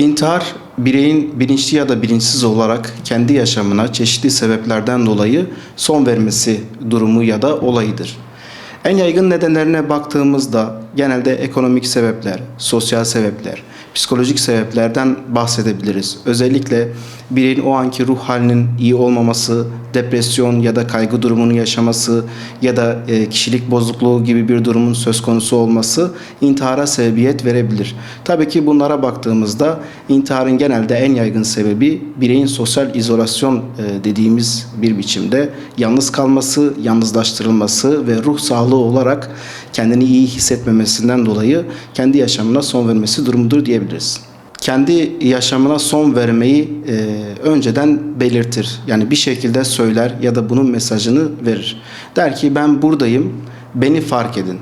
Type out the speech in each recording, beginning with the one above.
İntihar, bireyin bilinçli ya da bilinçsiz olarak kendi yaşamına çeşitli sebeplerden dolayı son vermesi durumu ya da olayıdır. En yaygın nedenlerine baktığımızda genelde ekonomik sebepler, sosyal sebepler, psikolojik sebeplerden bahsedebiliriz. Özellikle bireyin o anki ruh halinin iyi olmaması, depresyon ya da kaygı durumunu yaşaması ya da e, kişilik bozukluğu gibi bir durumun söz konusu olması intihara sebebiyet verebilir. Tabii ki bunlara baktığımızda intiharın genelde en yaygın sebebi bireyin sosyal izolasyon e, dediğimiz bir biçimde yalnız kalması, yalnızlaştırılması ve ruh sağlığı olarak kendini iyi hissetmemesinden dolayı kendi yaşamına son vermesi durumudur diyebiliriz kendi yaşamına son vermeyi e, önceden belirtir. Yani bir şekilde söyler ya da bunun mesajını verir. Der ki ben buradayım, beni fark edin.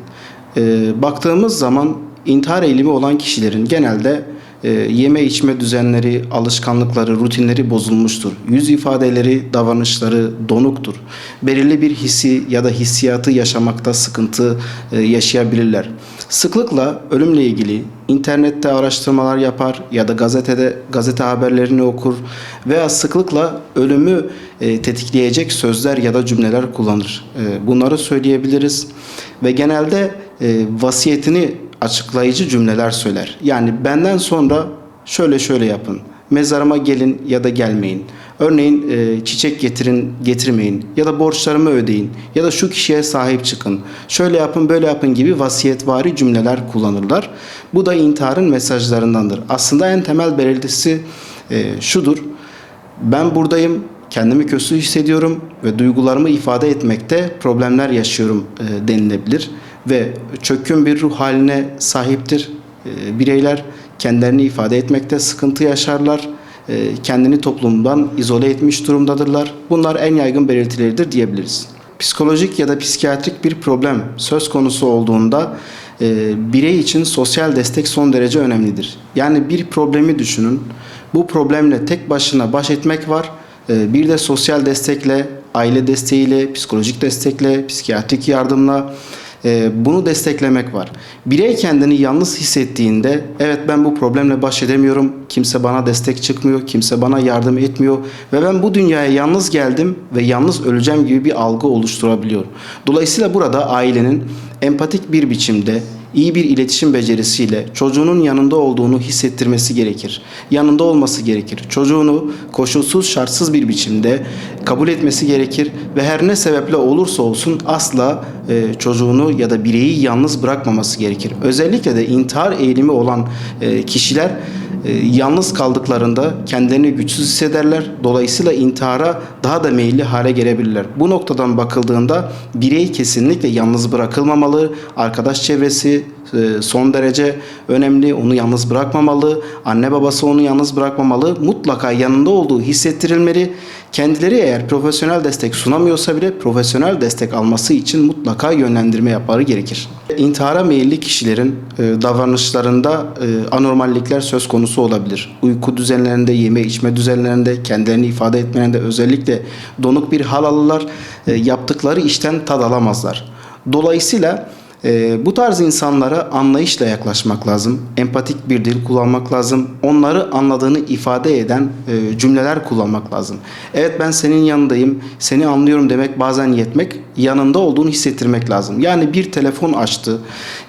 E, baktığımız zaman intihar eğilimi olan kişilerin genelde e, yeme içme düzenleri, alışkanlıkları, rutinleri bozulmuştur. Yüz ifadeleri, davranışları donuktur. Belirli bir hissi ya da hissiyatı yaşamakta sıkıntı e, yaşayabilirler. Sıklıkla ölümle ilgili internette araştırmalar yapar ya da gazetede gazete haberlerini okur veya sıklıkla ölümü e, tetikleyecek sözler ya da cümleler kullanır. E, bunları söyleyebiliriz ve genelde e, vasiyetini açıklayıcı cümleler söyler. Yani benden sonra şöyle şöyle yapın. Mezarıma gelin ya da gelmeyin. Örneğin e, çiçek getirin, getirmeyin ya da borçlarımı ödeyin ya da şu kişiye sahip çıkın. Şöyle yapın, böyle yapın gibi vasiyetvari cümleler kullanırlar. Bu da intiharın mesajlarındandır. Aslında en temel belirtisi e, şudur. Ben buradayım, kendimi kötü hissediyorum ve duygularımı ifade etmekte problemler yaşıyorum e, denilebilir ve çökkün bir ruh haline sahiptir. E, bireyler kendilerini ifade etmekte sıkıntı yaşarlar. E, kendini toplumdan izole etmiş durumdadırlar. Bunlar en yaygın belirtileridir diyebiliriz. Psikolojik ya da psikiyatrik bir problem söz konusu olduğunda e, birey için sosyal destek son derece önemlidir. Yani bir problemi düşünün. Bu problemle tek başına baş etmek var. E, bir de sosyal destekle, aile desteğiyle, psikolojik destekle, psikiyatrik yardımla bunu desteklemek var. Birey kendini yalnız hissettiğinde evet ben bu problemle baş edemiyorum. Kimse bana destek çıkmıyor, kimse bana yardım etmiyor ve ben bu dünyaya yalnız geldim ve yalnız öleceğim gibi bir algı oluşturabiliyor. Dolayısıyla burada ailenin empatik bir biçimde iyi bir iletişim becerisiyle çocuğunun yanında olduğunu hissettirmesi gerekir. Yanında olması gerekir. Çocuğunu koşulsuz şartsız bir biçimde kabul etmesi gerekir ve her ne sebeple olursa olsun asla e, çocuğunu ya da bireyi yalnız bırakmaması gerekir. Özellikle de intihar eğilimi olan e, kişiler yalnız kaldıklarında kendilerini güçsüz hissederler. Dolayısıyla intihara daha da meyilli hale gelebilirler. Bu noktadan bakıldığında birey kesinlikle yalnız bırakılmamalı. Arkadaş çevresi e, son derece önemli. Onu yalnız bırakmamalı. Anne babası onu yalnız bırakmamalı. Mutlaka yanında olduğu hissettirilmeli. Kendileri eğer profesyonel destek sunamıyorsa bile profesyonel destek alması için mutlaka yönlendirme yapmaları gerekir. İntihara meyilli kişilerin e, davranışlarında e, anormallikler söz konusu olabilir. Uyku düzenlerinde, yeme içme düzenlerinde, kendilerini ifade etmelerinde özellikle donuk bir hal alırlar. E, yaptıkları işten tad alamazlar. Dolayısıyla e, bu tarz insanlara anlayışla yaklaşmak lazım. Empatik bir dil kullanmak lazım. Onları anladığını ifade eden e, cümleler kullanmak lazım. Evet ben senin yanındayım, seni anlıyorum demek bazen yetmek, yanında olduğunu hissettirmek lazım. Yani bir telefon açtı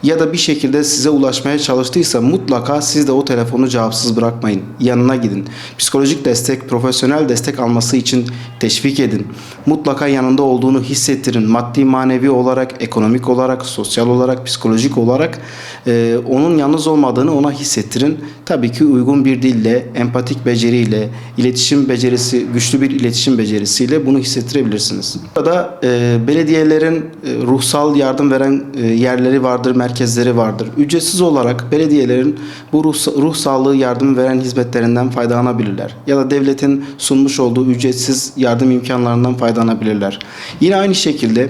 ya da bir şekilde size ulaşmaya çalıştıysa mutlaka siz de o telefonu cevapsız bırakmayın. Yanına gidin. Psikolojik destek, profesyonel destek alması için teşvik edin. Mutlaka yanında olduğunu hissettirin. Maddi, manevi olarak, ekonomik olarak, sosyal olarak, psikolojik olarak e, onun yalnız olmadığını ona hissettirin. Tabii ki uygun bir dille, empatik beceriyle, iletişim becerisi, güçlü bir iletişim becerisiyle bunu hissettirebilirsiniz. Burada e, belediyelerin e, ruhsal yardım veren e, yerleri vardır, merkezleri vardır. Ücretsiz olarak belediyelerin bu ruh, ruh sağlığı yardım veren hizmetlerinden faydalanabilirler. Ya da devletin sunmuş olduğu ücretsiz yardım imkanlarından faydalanabilirler. Yine aynı şekilde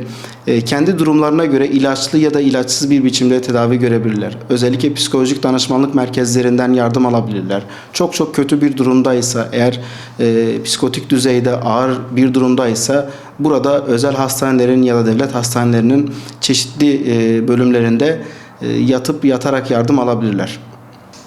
kendi durumlarına göre ilaçlı ya da ilaçsız bir biçimde tedavi görebilirler. Özellikle psikolojik danışmanlık merkezlerinden yardım alabilirler. Çok çok kötü bir durumdaysa eğer e, psikotik düzeyde ağır bir durumdaysa burada özel hastanelerin ya da devlet hastanelerinin çeşitli e, bölümlerinde e, yatıp yatarak yardım alabilirler.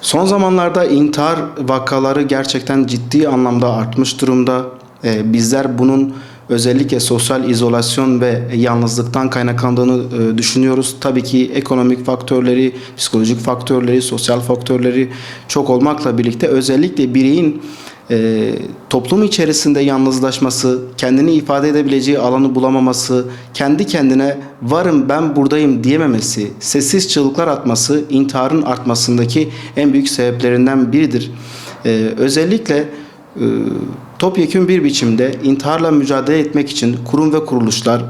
Son zamanlarda intihar vakaları gerçekten ciddi anlamda artmış durumda. Ee, bizler bunun özellikle sosyal izolasyon ve yalnızlıktan kaynaklandığını e, düşünüyoruz. Tabii ki ekonomik faktörleri, psikolojik faktörleri, sosyal faktörleri çok olmakla birlikte özellikle bireyin e, toplum içerisinde yalnızlaşması, kendini ifade edebileceği alanı bulamaması, kendi kendine varım ben buradayım diyememesi, sessiz çığlıklar atması intiharın artmasındaki en büyük sebeplerinden biridir. E, özellikle e, topyekun bir biçimde intiharla mücadele etmek için kurum ve kuruluşlar e,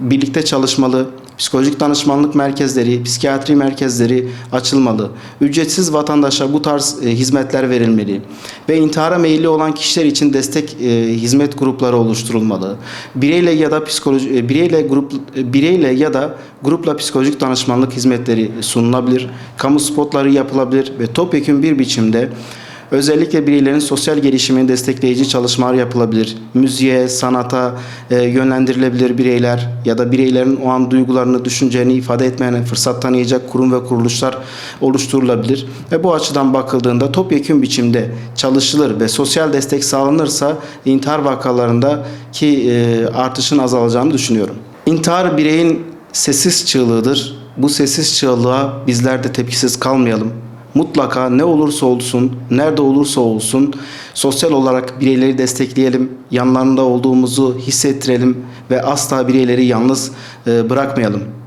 birlikte çalışmalı, psikolojik danışmanlık merkezleri, psikiyatri merkezleri açılmalı. Ücretsiz vatandaşa bu tarz e, hizmetler verilmeli ve intihara meyilli olan kişiler için destek e, hizmet grupları oluşturulmalı. Bireyle ya da psikoloji e, bireyle grup e, bireyle ya da grupla psikolojik danışmanlık hizmetleri sunulabilir. Kamu spotları yapılabilir ve topyekun bir biçimde Özellikle bireylerin sosyal gelişimini destekleyici çalışmalar yapılabilir. Müziğe, sanata e, yönlendirilebilir bireyler ya da bireylerin o an duygularını, düşüncelerini ifade etmene fırsat tanıyacak kurum ve kuruluşlar oluşturulabilir. Ve bu açıdan bakıldığında topyekun biçimde çalışılır ve sosyal destek sağlanırsa intihar vakalarındaki e, artışın azalacağını düşünüyorum. İntihar bireyin sessiz çığlığıdır. Bu sessiz çığlığa bizler de tepkisiz kalmayalım mutlaka ne olursa olsun, nerede olursa olsun sosyal olarak bireyleri destekleyelim, yanlarında olduğumuzu hissettirelim ve asla bireyleri yalnız e, bırakmayalım.